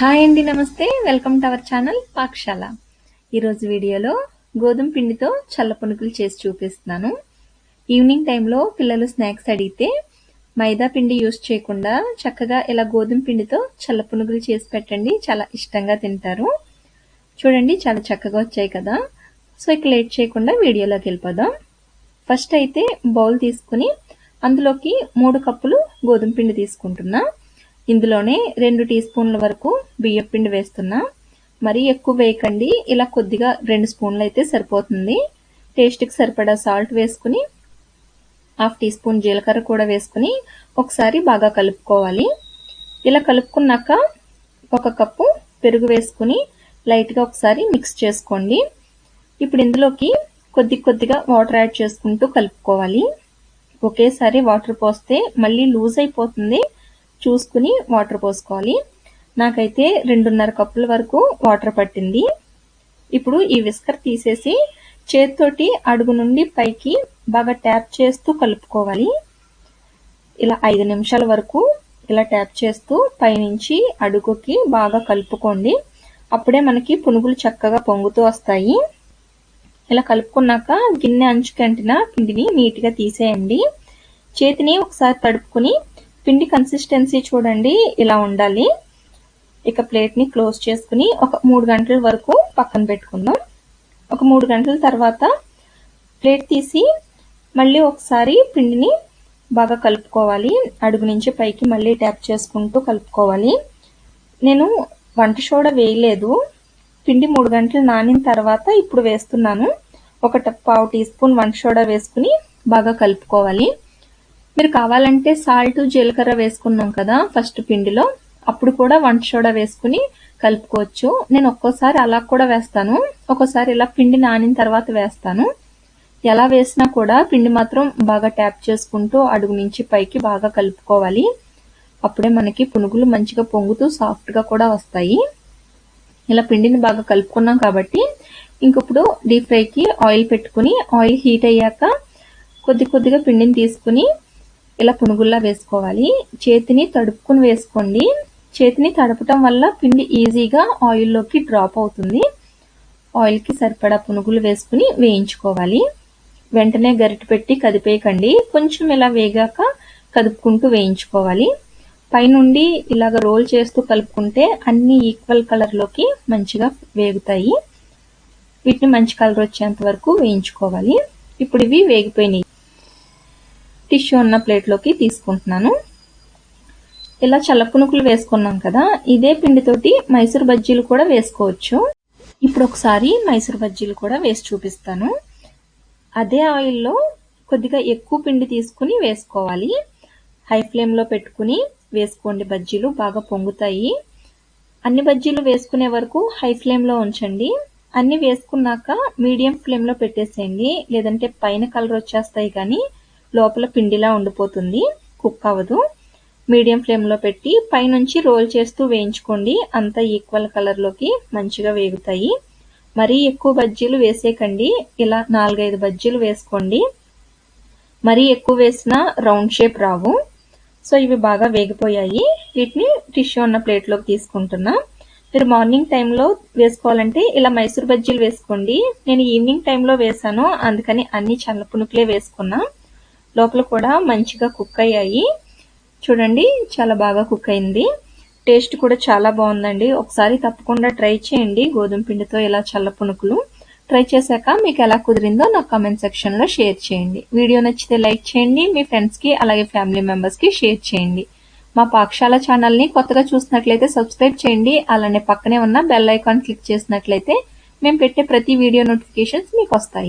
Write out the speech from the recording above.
Hi అండి నమస్తే. Welcome to our channel పాఠశాల. ఈరోజు వీడియోలో గోధుమ పిండితో చల్ల పునుకులు చేసి చూపిస్తున్నాను. ఈవినింగ్ టైంలో పిల్లలు స్నాక్స్ అడిగితే మైదా పిండి యూస్ చేయకుండా చక్కగా ఇలా గోధుమ పిండితో చల్ల పునుకులు చేసి పెట్టండి. చాలా ఇష్టంగా తింటారు. చూడండి చాలా చక్కగా వచ్చాయి కదా. సో ఇక లేట్ చేయకుండా వీడియోలోకి వెళ్ళిపోదాం. ఫస్ట్ అయితే బౌల్ తీసుకుని అందులోకి మూడు కప్పులు గోధుమ పిండి తీసుకుంటున్నా. ఇందులోనే రెండు టీ స్పూన్ల వరకు బియ్యం పిండి వేస్తున్నా. మరీ ఎక్కువ వేయకండి. ఇలా కొద్దిగా రెండు స్పూన్లు అయితే సరిపోతుంది. టేస్ట్కి సరిపడా సాల్ట్ వేసుకుని హాఫ్ టీ స్పూన్ జీలకర్ర కూడా వేసుకుని ఒకసారి బాగా కలుపుకోవాలి. ఇలా కలుపుకున్నాక ఒక కప్పు పెరుగు వేసుకుని లైట్గా ఒకసారి మిక్స్ చేసుకోండి. ఇప్పుడు ఇందులోకి కొద్ది కొద్దిగా వాటర్ యాడ్ చేసుకుంటూ కలుపుకోవాలి. ఒకేసారి వాటర్ పోస్తే మళ్ళీ లూజ్ అయిపోతుంది. చూసుకుని వాటర్ పోసుకోవాలి. నాకైతే రెండున్నర కప్పుల వరకు వాటర్ పట్టింది. ఇప్పుడు ఈ విస్కర్ తీసేసి చేతితోటి అడుగు నుండి పైకి బాగా ట్యాప్ చేస్తూ కలుపుకోవాలి. ఇలా ఐదు నిమిషాల వరకు ఇలా ట్యాప్ చేస్తూ పైనుంచి అడుగుకి బాగా కలుపుకోండి. అప్పుడే మనకి పునుగులు చక్కగా పొంగుతూ వస్తాయి. ఇలా కలుపుకున్నాక గిన్నె అంచుకంటిన పిండిని నీట్గా తీసేయండి. చేతిని ఒకసారి తడుపుకుని పిండి కన్సిస్టెన్సీ చూడండి ఇలా ఉండాలి. ఇక ప్లేట్ని క్లోజ్ చేసుకుని ఒక మూడు గంటల వరకు పక్కన పెట్టుకుందాం. ఒక మూడు గంటల తర్వాత ప్లేట్ తీసి మళ్ళీ ఒకసారి పిండిని బాగా కలుపుకోవాలి. అడుగు నుంచి పైకి మళ్ళీ ట్యాప్ చేసుకుంటూ కలుపుకోవాలి. నేను వంట సోడా వేయలేదు. పిండి మూడు గంటలు నానిన తర్వాత ఇప్పుడు వేస్తున్నాను. ఒక పావు టీ స్పూన్ వంట సోడా వేసుకుని బాగా కలుపుకోవాలి. మీరు కావాలంటే సాల్ట్ జీలకర్ర వేసుకున్నాం కదా ఫస్ట్ పిండిలో. అప్పుడు కూడా వంట సోడా వేసుకుని కలుపుకోవచ్చు. నేను ఒక్కోసారి అలా కూడా వేస్తాను. ఒక్కోసారి ఇలా పిండి నానిన తర్వాత వేస్తాను. ఎలా వేసినా కూడా పిండి మాత్రం బాగా ట్యాప్ చేసుకుంటూ అడుగు నుంచి పైకి బాగా కలుపుకోవాలి. అప్పుడే మనకి పునుగులు మంచిగా పొంగుతూ సాఫ్ట్గా కూడా వస్తాయి. ఇలా పిండిని బాగా కలుపుకున్నాం కాబట్టి ఇంకప్పుడు డీప్ ఫ్రైకి ఆయిల్ పెట్టుకుని ఆయిల్ హీట్ అయ్యాక కొద్ది కొద్దిగా పిండిని తీసుకుని ఇలా పునుగుల్లా వేసుకోవాలి. చేతిని తడుపుకుని వేసుకోండి. చేతిని తడపటం వల్ల పిండి ఈజీగా ఆయిల్లోకి డ్రాప్ అవుతుంది. ఆయిల్కి సరిపడా పునుగులు వేసుకుని వేయించుకోవాలి. వెంటనే గరిట పెట్టి కదిపేయకండి. కొంచెం ఇలా వేగాక కదుపుకుంటూ వేయించుకోవాలి. పైనుండి ఇలాగ రోల్ చేస్తూ కలుపుకుంటే అన్ని ఈక్వల్ కలర్లోకి మంచిగా వేగుతాయి. వీటిని మంచి కలర్ వచ్చేంత వరకు వేయించుకోవాలి. ఇప్పుడు ఇవి వేగిపోయినాయి. టిష్యూ ఉన్న ప్లేట్లోకి తీసుకుంటున్నాను. ఇలా చల్లపునుకులు వేసుకున్నాం కదా ఇదే పిండితోటి మైసూర్ బజ్జీలు కూడా వేసుకోవచ్చు. ఇప్పుడు ఒకసారి మైసూర్ బజ్జీలు కూడా వేసి చూపిస్తాను. అదే ఆయిల్లో కొద్దిగా ఎక్కువ పిండి తీసుకుని వేసుకోవాలి. హై ఫ్లేమ్లో పెట్టుకుని వేసుకోండి. బజ్జీలు బాగా పొంగుతాయి. అన్ని బజ్జీలు వేసుకునే వరకు హై ఫ్లేమ్లో ఉంచండి. అన్ని వేసుకున్నాక మీడియం ఫ్లేమ్లో పెట్టేసేయండి. లేదంటే పైన కలర్ వచ్చేస్తాయి కానీ లోపల పిండిలా ఉండిపోతుంది. కుక్ అవ్వదు. మీడియం ఫ్లేమ్లో పెట్టి పైనుంచి రోల్ చేస్తూ వేయించుకోండి. అంతా ఈక్వల్ కలర్లోకి మంచిగా వేగుతాయి. మరీ ఎక్కువ బజ్జీలు వేసేకండి ఇలా నాలుగైదు బజ్జీలు వేసుకోండి. మరీ ఎక్కువ వేసినా రౌండ్ షేప్ రావు. సో ఇవి బాగా వేగిపోయాయి. వీటిని టిష్యూ ఉన్న ప్లేట్లోకి తీసుకుంటున్నా. మీరు మార్నింగ్ టైంలో వేసుకోవాలంటే ఇలా మైసూర్ బజ్జీలు వేసుకోండి. నేను ఈవినింగ్ టైంలో వేసాను అందుకని అన్ని చల్ల పునుకులే వేసుకున్నా. లోపల కూడా మంచిగా కుక్ అయ్యాయి. చూడండి చాలా బాగా కుక్ అయింది. టేస్ట్ కూడా చాలా బాగుందండి. ఒకసారి తప్పకుండా ట్రై చేయండి గోధుమ పిండితో ఇలా చల్ల పునుకులు. ట్రై చేశాక మీకు ఎలా కుదిరిందో నాకు కామెంట్ సెక్షన్లో షేర్ చేయండి. వీడియో నచ్చితే లైక్ చేయండి మీ ఫ్రెండ్స్కి అలాగే ఫ్యామిలీ మెంబర్స్కి షేర్ చేయండి. మా పాఠశాల ఛానల్ని కొత్తగా చూసినట్లయితే సబ్స్క్రైబ్ చేయండి. అలానే పక్కనే ఉన్న బెల్ ఐకాన్ క్లిక్ చేసినట్లయితే మేము పెట్టే ప్రతి వీడియో నోటిఫికేషన్స్ మీకు వస్తాయి.